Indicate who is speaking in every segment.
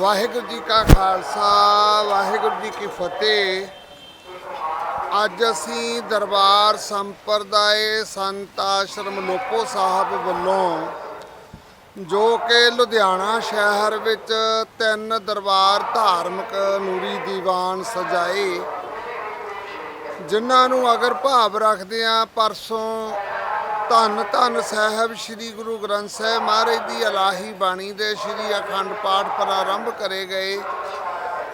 Speaker 1: ਵਾਹਿਗੁਰੂ ਜੀ ਕਾ ਖਾਲਸਾ, ਵਾਹਿਗੁਰੂ ਜੀ ਕੀ ਫਤਿਹ। ਅੱਜ ਅਸੀਂ ਦਰਬਾਰ ਸੰਪਰਦਾਇ ਸੰਤ ਆਸ਼ਰਮ ਲੋਪੋ ਸਾਹਿਬ ਵੱਲੋਂ, ਜੋ ਕਿ ਲੁਧਿਆਣਾ ਸ਼ਹਿਰ ਵਿੱਚ ਤਿੰਨ ਦਰਬਾਰ ਧਾਰਮਿਕ ਨੂਰੀ ਦੀਵਾਨ ਸਜਾਏ, ਜਿਨ੍ਹਾਂ ਨੂੰ ਅਗਰ ਭਾਵ ਰੱਖਦੇ ਆ ਪਰਸੋਂ ਧੰਨ ਧੰਨ ਸਾਹਿਬ ਸ੍ਰੀ ਗੁਰੂ ਗ੍ਰੰਥ ਸਾਹਿਬ ਮਹਾਰਾਜ ਦੀ ਅਲਾਹੀ ਬਾਣੀ ਦੇ ਸ੍ਰੀ ਅਖੰਡ ਪਾਠ ਪ੍ਰਾਰੰਭ ਕਰੇ ਗਏ।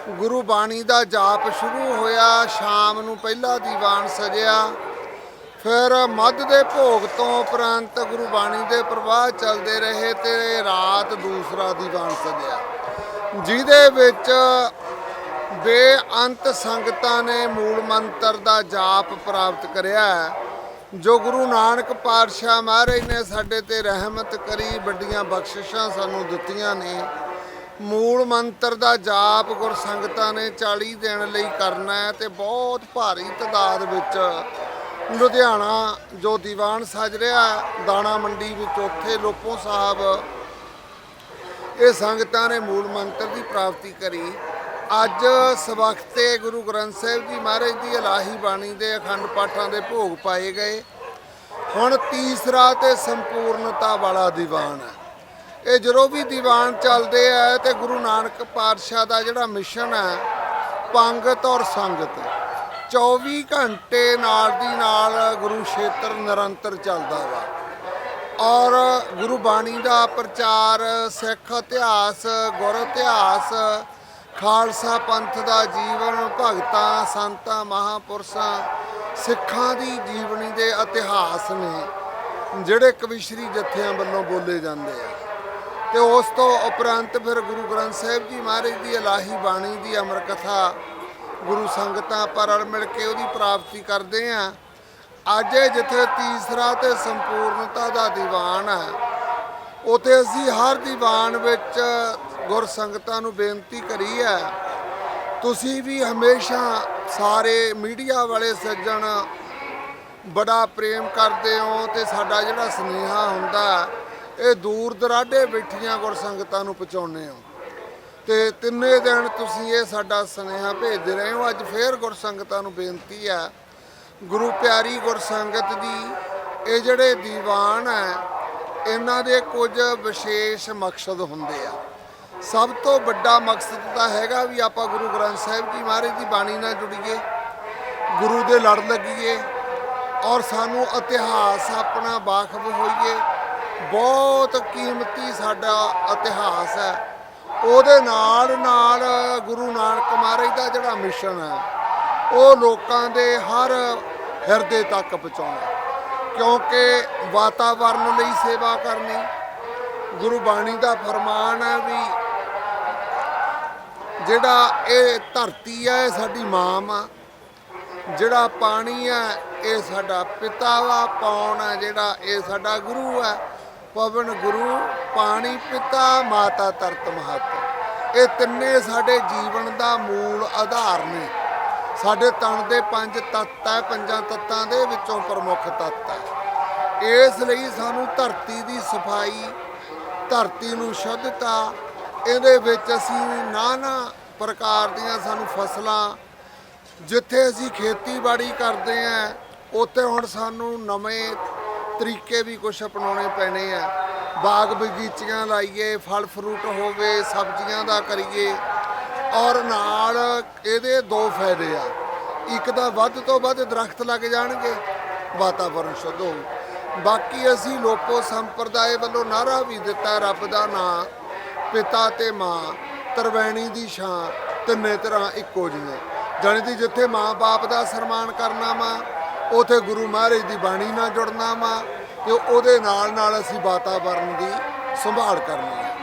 Speaker 1: ਗੁਰੂ ਬਾਣੀ ਦਾ ਜਾਪ ਸ਼ੁਰੂ ਹੋਇਆ, ਸ਼ਾਮ ਨੂੰ ਪਹਿਲਾ ਦੀਵਾਨ ਸਜਿਆ। ਫਿਰ ਮੱਧ ਦੇ ਭੋਗ ਤੋਂ ਉਪਰੰਤ ਗੁਰੂ ਬਾਣੀ ਦੇ ਪ੍ਰਵਾਹ ਚੱਲਦੇ ਰਹੇ ਤੇ ਰਾਤ ਦੂਸਰਾ ਦੀਵਾਨ ਸਜਿਆ। ਜਿਹਦੇ ਵਿੱਚ ਬੇਅੰਤ ਸੰਗਤਾਂ ਨੇ ਮੂਲ ਮੰਤਰ ਦਾ ਜਾਪ ਪ੍ਰਾਪਤ ਕਰਿਆ। ਹੈ। ਜੋ ਗੁਰੂ ਨਾਨਕ ਪਾਤਸ਼ਾਹ ਮਹਾਰਾਜ ਨੇ ਸਾਡੇ ਤੇ ਰਹਿਮਤ ਕਰੀ, ਵੱਡੀਆਂ ਬਖਸ਼ਿਸ਼ਾਂ ਸਾਨੂੰ ਦਿੱਤੀਆਂ ਨੇ। ਮੂਲ ਮੰਤਰ ਦਾ ਜਾਪ ਗੁਰ ਸੰਗਤਾਂ ਨੇ 40 ਦਿਨ ਲਈ ਕਰਨਾ ਹੈ ਤੇ ਬਹੁਤ ਭਾਰੀ ਤਾਦਾਦ ਵਿੱਚ ਲੁਧਿਆਣਾ ਜੋ ਦੀਵਾਨ ਸਜ ਰਿਹਾ ਦਾਣਾ ਮੰਡੀ ਵਿੱਚ ਉੱਥੇ ਲੋਪੋ ਸਾਹਿਬ ਇਹ ਸੰਗਤਾਂ ਨੇ ਮੂਲ ਮੰਤਰ ਦੀ ਪ੍ਰਾਪਤੀ ਕਰੀ। ਅੱਜ ਸਵਖਤੇ ਗੁਰੂ ਗ੍ਰੰਥ ਸਾਹਿਬ ਜੀ ਮਹਾਰਾਜ ਦੀ ਇਲਾਹੀ ਬਾਣੀ ਦੇ ਅਖੰਡ ਪਾਠਾਂ ਦੇ ਭੋਗ ਪਾਏ ਗਏ। ਹੁਣ ਤੀਸਰਾ ਤੇ ਸੰਪੂਰਨਤਾ ਵਾਲਾ ਦੀਵਾਨ ਹੈ। ਇਹ ਜਦੋਂ ਵੀ ਦੀਵਾਨ ਚੱਲਦੇ ਆ ਤੇ ਗੁਰੂ ਨਾਨਕ ਪਾਤਸ਼ਾਹ ਦਾ ਜਿਹੜਾ ਮਿਸ਼ਨ ਹੈ, ਪੰਗਤ ਔਰ ਸੰਗਤ 24 ਘੰਟੇ ਨਾਲ ਦੀ ਨਾਲ ਗੁਰੂ ਖੇਤਰ ਨਿਰੰਤਰ ਚੱਲਦਾ ਵਾ। ਔਰ ਗੁਰੂ ਬਾਣੀ ਦਾ ਪ੍ਰਚਾਰ, ਸਿੱਖ ਇਤਿਹਾਸ, ਗੁਰ ਇਤਿਹਾਸ ਖਾਲਸਾ ਪੰਥ ਦਾ ਜੀਵਨ, ਭਗਤਾਂ, ਸੰਤਾਂ, ਮਹਾਪੁਰਸ਼ਾਂ, ਸਿੱਖਾਂ ਦੀ ਜੀਵਨੀ ਦੇ ਇਤਿਹਾਸ ਨੇ, ਜਿਹੜੇ ਕਵਿਸ਼ਰੀ ਜਥਿਆਂ ਵੱਲੋਂ ਬੋਲੇ ਜਾਂਦੇ ਆ। ਤੇ ਉਸ ਤੋਂ ਉਪਰੰਤ ਫਿਰ ਗੁਰੂ ਗ੍ਰੰਥ ਸਾਹਿਬ ਜੀ ਮਹਾਰਾਜ ਦੀ ਇਲਾਹੀ ਬਾਣੀ ਦੀ ਅਮਰ ਕਥਾ ਗੁਰੂ ਸੰਗਤਾਂ ਪਰ ਮਿਲ ਕੇ ਉਹਦੀ ਪ੍ਰਾਪਤੀ ਕਰਦੇ ਆ। ਅੱਜ ਇਹ ਜਿੱਥੇ ਤੀਸਰਾ ਤੇ ਸੰਪੂਰਨਤਾ ਦਾ ਦੀਵਾਨ ਹੈ ਉਥੇ ਅਸੀਂ ਹਰ ਦੀਵਾਨ ਵਿੱਚ ਗੁਰ ਸੰਗਤਾਂ ਨੂੰ ਬੇਨਤੀ ਕਰੀ ਹੈ, ਤੁਸੀਂ ਵੀ ਹਮੇਸ਼ਾ ਸਾਰੇ ਮੀਡੀਆ ਵਾਲੇ ਸੱਜਣ ਬੜਾ ਪ੍ਰੇਮ ਕਰਦੇ ਹੋ ਤੇ ਸਾਡਾ ਜਿਹੜਾ ਸੁਨੇਹਾ ਹੁੰਦਾ ਇਹ ਦੂਰ ਦਰਾਡੇ ਬੈਠੀਆਂ ਗੁਰ ਸੰਗਤਾਂ ਨੂੰ ਪਹੁੰਚਾਉਂਦੇ ਹੋ। ਤੇ ਤਿੰਨੇ ਦਿਨ ਤੁਸੀਂ ਇਹ ਸਾਡਾ ਸੁਨੇਹਾ ਭੇਜਦੇ ਰਹੇ ਹੋ, ਅੱਜ ਫੇਰ ਗੁਰ ਸੰਗਤਾਂ ਨੂੰ ਬੇਨਤੀ ਹੈ, ਗੁਰੂ ਪਿਆਰੀ ਗੁਰ ਸੰਗਤ ਦੀ ਇਹ ਜਿਹੜੇ ਦੀਵਾਨ ਹੈ, ਇਹਨਾਂ ਦੇ ਕੁਝ ਵਿਸ਼ੇਸ਼ ਮਕਸਦ ਹੁੰਦੇ ਆ। ਸਭ ਤੋਂ ਵੱਡਾ ਮਕਸਦ ਤਾਂ ਹੈਗਾ ਵੀ ਆਪਾਂ ਗੁਰੂ ਗ੍ਰੰਥ ਸਾਹਿਬ ਜੀ ਮਹਾਰਾਜ ਦੀ ਬਾਣੀ ਨਾਲ ਜੁੜੀਏ, ਗੁਰੂ ਦੇ ਲੜ ਲੱਗੀਏ ਔਰ ਸਾਨੂੰ ਇਤਿਹਾਸ ਆਪਣਾ ਬਾਖਬ ਹੋਈਏ। ਬਹੁਤ ਕੀਮਤੀ ਸਾਡਾ ਇਤਿਹਾਸ ਹੈ। ਉਹਦੇ ਨਾਲ ਨਾਲ ਗੁਰੂ ਨਾਨਕ ਮਹਾਰਾਜ ਦਾ ਜਿਹੜਾ ਮਿਸ਼ਨ ਹੈ, ਉਹ ਲੋਕਾਂ ਦੇ ਹਰ ਹਿਰਦੇ ਤੱਕ ਪਹੁੰਚਾਉਣਾ ਕਿਉਂਕਿ ਵਾਤਾਵਰਣ ਲਈ ਸੇਵਾ ਕਰਨੀ, ਗੁਰੂ ਬਾਣੀ ਦਾ ਫਰਮਾਨ ਹੈ ਵੀ ਜਿਹੜਾ ਇਹ ਧਰਤੀ ਹੈ ਇਹ ਸਾਡੀ ਮਾਂ ਵਾ। ਜਿਹੜਾ ਪਾਣੀ ਹੈ ਇਹ ਸਾਡਾ ਪਿਤਾ ਵਾ। ਪੌਣ ਹੈ ਜਿਹੜਾ ਇਹ ਸਾਡਾ ਗੁਰੂ ਹੈ ਪਵਨ ਗੁਰੂ, ਪਾਣੀ ਪਿਤਾ, ਮਾਤਾ ਤਰਤ ਮਹਤ। ਇਹ ਤਿੰਨੇ ਸਾਡੇ ਜੀਵਨ ਦਾ ਮੂਲ ਆਧਾਰ ਨੇ। ਸਾਡੇ ਤਨ ਦੇ ਪੰਜ ਤੱਤ ਹੈ ਪੰਜਾਂ ਤੱਤਾਂ ਦੇ ਵਿੱਚੋਂ ਪ੍ਰਮੁੱਖ ਤੱਤ ਹੈ ਇਸ ਲਈ ਸਾਨੂੰ ਧਰਤੀ ਦੀ ਸਫ਼ਾਈ, ਧਰਤੀ ਨੂੰ ਸ਼ੁੱਧਤਾ ਇਹਦੇ ਵਿੱਚ ਅਸੀਂ ਨਾਨਾ ਪ੍ਰਕਾਰ ਦੀਆਂ ਸਾਨੂੰ ਫਸਲਾਂ, ਜਿੱਥੇ ਅਸੀਂ ਖੇਤੀਬਾੜੀ ਕਰਦੇ ਆਂ ਉੱਥੇ ਹੁਣ ਸਾਨੂੰ ਨਵੇਂ ਤਰੀਕੇ ਵੀ ਕੁਝ ਅਪਣਾਉਣੇ ਪੈਣੇ ਆ। ਬਾਗ ਬਗੀਚੀਆਂ ਲਾਈਏ, ਫਲ ਫਰੂਟ ਹੋਵੇ, ਸਬਜ਼ੀਆਂ ਦਾ ਕਰੀਏ, ਔਰ ਨਾਲ ਇਹਦੇ ਦੋ ਫਾਇਦੇ ਆ। ਇੱਕ ਤਾਂ ਵੱਧ ਤੋਂ ਵੱਧ ਦਰਖਤ ਲੱਗ ਜਾਣਗੇ ਵਾਤਾਵਰਣ ਸ਼ੁੱਧ ਹੋਊ। ਬਾਕੀ ਅਸੀਂ ਲੋਕੋ ਸੰਪਰਦਾਇ ਵੱਲੋਂ ਨਾਰਾ ਵੀ ਦਿੱਤਾ ਰੱਬ ਦਾ ਨਾਂ ਪਿਤਾ ਤੇ ਮਾਂ, ਤਰਵੈਣੀ ਦੀ ਛਾਂ ਤਿੰਨੇ ਤਰ੍ਹਾਂ ਇੱਕੋ ਜਿਹੀਆਂ। ਜਾਣੀ ਦੀ ਜਿੱਥੇ ਮਾਂ-ਬਾਪ ਦਾ ਸਨਮਾਨ ਕਰਨਾ ਵਾ, ਉਥੇ ਗੁਰੂ ਮਹਾਰਾਜ ਦੀ ਬਾਣੀ ਨਾਲ ਜੁੜਨਾ ਵਾ ਤੇ ਉਹਦੇ ਨਾਲ ਨਾਲ ਅਸੀਂ ਵਾਤਾਵਰਨ ਦੀ ਸੰਭਾਲ ਕਰਨੀ ਹੈ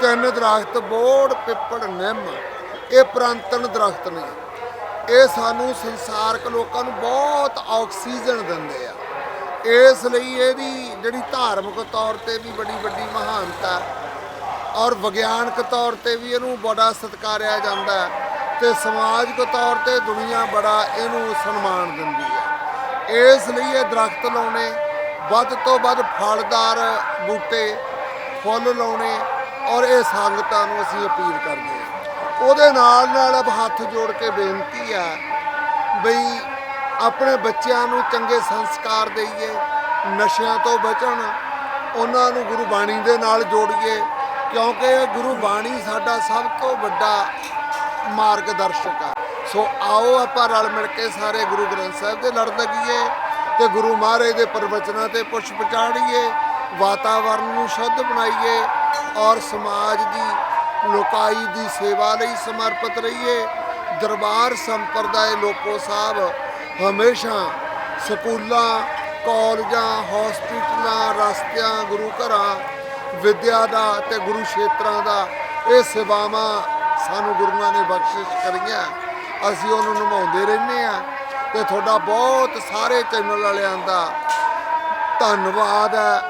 Speaker 1: ਤਿੰਨ ਦਰਖਤ ਬੋੜ ਪਿੱਪੜ ਨਿੰਮ, ਇਹ ਪ੍ਰਾਂਤਨ ਦਰਖਤ ਨੇ। ਇਹ ਸਾਨੂੰ ਸੰਸਾਰਕ ਲੋਕਾਂ ਨੂੰ ਬਹੁਤ ਆਕਸੀਜਨ ਦਿੰਦੇ ਆ। ਇਸ ਲਈ ਇਹਦੀ ਜਿਹੜੀ ਧਾਰਮਿਕ ਤੌਰ ਤੇ ਵੀ ਬੜੀ ਵੱਡੀ ਮਹਾਨਤਾ ਹੈ ਔਰ ਵਿਗਿਆਨਕ ਤੌਰ ਤੇ ਵੀ ਇਹਨੂੰ ਬੜਾ ਸਤਿਕਾਰਿਆ ਜਾਂਦਾ ਹੈ ਤੇ ਸਮਾਜਿਕ ਤੌਰ ਤੇ ਦੁਨੀਆ ਬੜਾ ਇਹਨੂੰ ਸਨਮਾਨ ਦਿੰਦੀ ਹੈ। ਇਸ ਲਈ ਇਹ ਦਰਖਤ ਲਾਉਣੇ, ਵੱਧ ਤੋਂ ਵੱਧ ਫਲਦਾਰ ਬੂਟੇ, ਫੁੱਲ ਲਾਉਣੇ ਔਰ ਇਹ ਸੰਗਤਾਂ ਨੂੰ ਅਸੀਂ ਅਪੀਲ ਕਰਦੇ ਹਾਂ। ਉਹਦੇ ਨਾਲ ਨਾਲ ਅਬ ਹੱਥ ਜੋੜ ਕੇ ਬੇਨਤੀ ਆ ਬਈ ਆਪਣੇ ਬੱਚਿਆਂ ਨੂੰ ਚੰਗੇ ਸੰਸਕਾਰ ਦੇਈਏ, ਨਸ਼ਿਆਂ ਤੋਂ ਬਚਣ, ਉਹਨਾਂ ਨੂੰ ਗੁਰੂ ਬਾਣੀ ਦੇ ਨਾਲ ਜੋੜੀਏ ਕਿਉਂਕਿ ਗੁਰੂ ਬਾਣੀ ਸਾਡਾ ਸਭ ਤੋਂ ਵੱਡਾ ਮਾਰਗਦਰਸ਼ਕ ਆ। ਸੋ ਆਓ ਆਪਾਂ ਰਲ ਮਿਲ ਕੇ ਸਾਰੇ ਗੁਰੂ ਗ੍ਰੰਥ ਸਾਹਿਬ ਦੇ ਲੜ ਲੱਗੀਏ ਤੇ ਗੁਰੂ ਮਹਾਰਾਜ ਦੇ ਪ੍ਰਵਚਨਾਂ ਤੇ ਪੁਸ਼ਪ ਚਾੜੀਏ, ਵਾਤਾਵਰਨ ਨੂੰ ਸ਼ੁੱਧ ਬਣਾਈਏ ਔਰ ਸਮਾਜ ਦੀ, ਲੋਕਾਈ ਦੀ ਸੇਵਾ ਲਈ ਸਮਰਪਿਤ ਰਹੀਏ। ਦਰਬਾਰ ਸੰਪਰਦਾਇ ਲੋਕੋ ਸਾਹਿਬ ਹਮੇਸ਼ਾ ਸਕੂਲਾਂ, ਕਾਲਜਾਂ, ਹਸਪੀਟਲਾਂ, ਰਸਤਿਆਂ, ਗੁਰੂ ਘਰਾਂ ਵਿਦਿਆ ਦਾ ਤੇ ਗੁਰੂ ਖੇਤਰਾਂ ਦਾ ਇਹ ਸੇਵਾਵਾਂ ਸਾਨੂੰ ਗੁਰੂਆਂ ਨੇ ਬਖਸ਼ਿਸ਼ ਕਰੀਆਂ। ਅਸੀਂ ਉਹਨੂੰ ਨਿਭਾਉਂਦੇ ਰਹਿੰਦੇ ਆ ਤੇ ਤੁਹਾਡਾ ਬਹੁਤ ਸਾਰੇ ਚੈਨਲ ਵਾਲਿਆਂ ਦਾ ਧੰਨਵਾਦ ਹੈ।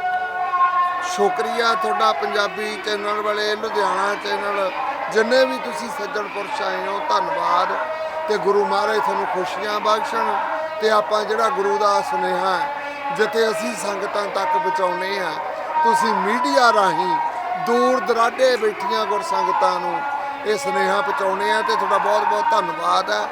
Speaker 1: ਸ਼ੁਕਰੀਆ ਤੁਹਾਡਾ ਪੰਜਾਬੀ ਚੈਨਲ ਵਾਲੇ, ਲੁਧਿਆਣਾ ਚੈਨਲ, ਜਿੰਨੇ ਵੀ ਤੁਸੀਂ ਸੱਜਣ ਪੁਰਸ਼ ਆਏ ਹੋ, ਧੰਨਵਾਦ। ਤੇ ਗੁਰੂ ਮਹਾਰਾਜ ਤੁਹਾਨੂੰ ਖੁਸ਼ੀਆਂ ਬਖਸ਼ਣ ਤੇ ਆਪਾਂ ਜਿਹੜਾ ਗੁਰੂ ਦਾ ਸੁਨੇਹਾ ਜਿੱਥੇ ਅਸੀਂ ਸੰਗਤਾਂ ਤੱਕ ਪਹੁੰਚਾਉਨੇ ਆ ਤੁਸੀਂ ਮੀਡੀਆ ਰਾਹੀਂ ਦੂਰ ਦਰਾਡੇ ਬੈਠੀਆਂ ਗੁਰ ਸੰਗਤਾਂ ਨੂੰ ਇਹ ਸੁਨੇਹਾ ਪਹੁੰਚਾਉਨੇ ਆ ਤੇ ਤੁਹਾਡਾ ਬਹੁਤ ਬਹੁਤ ਧੰਨਵਾਦ ਹੈ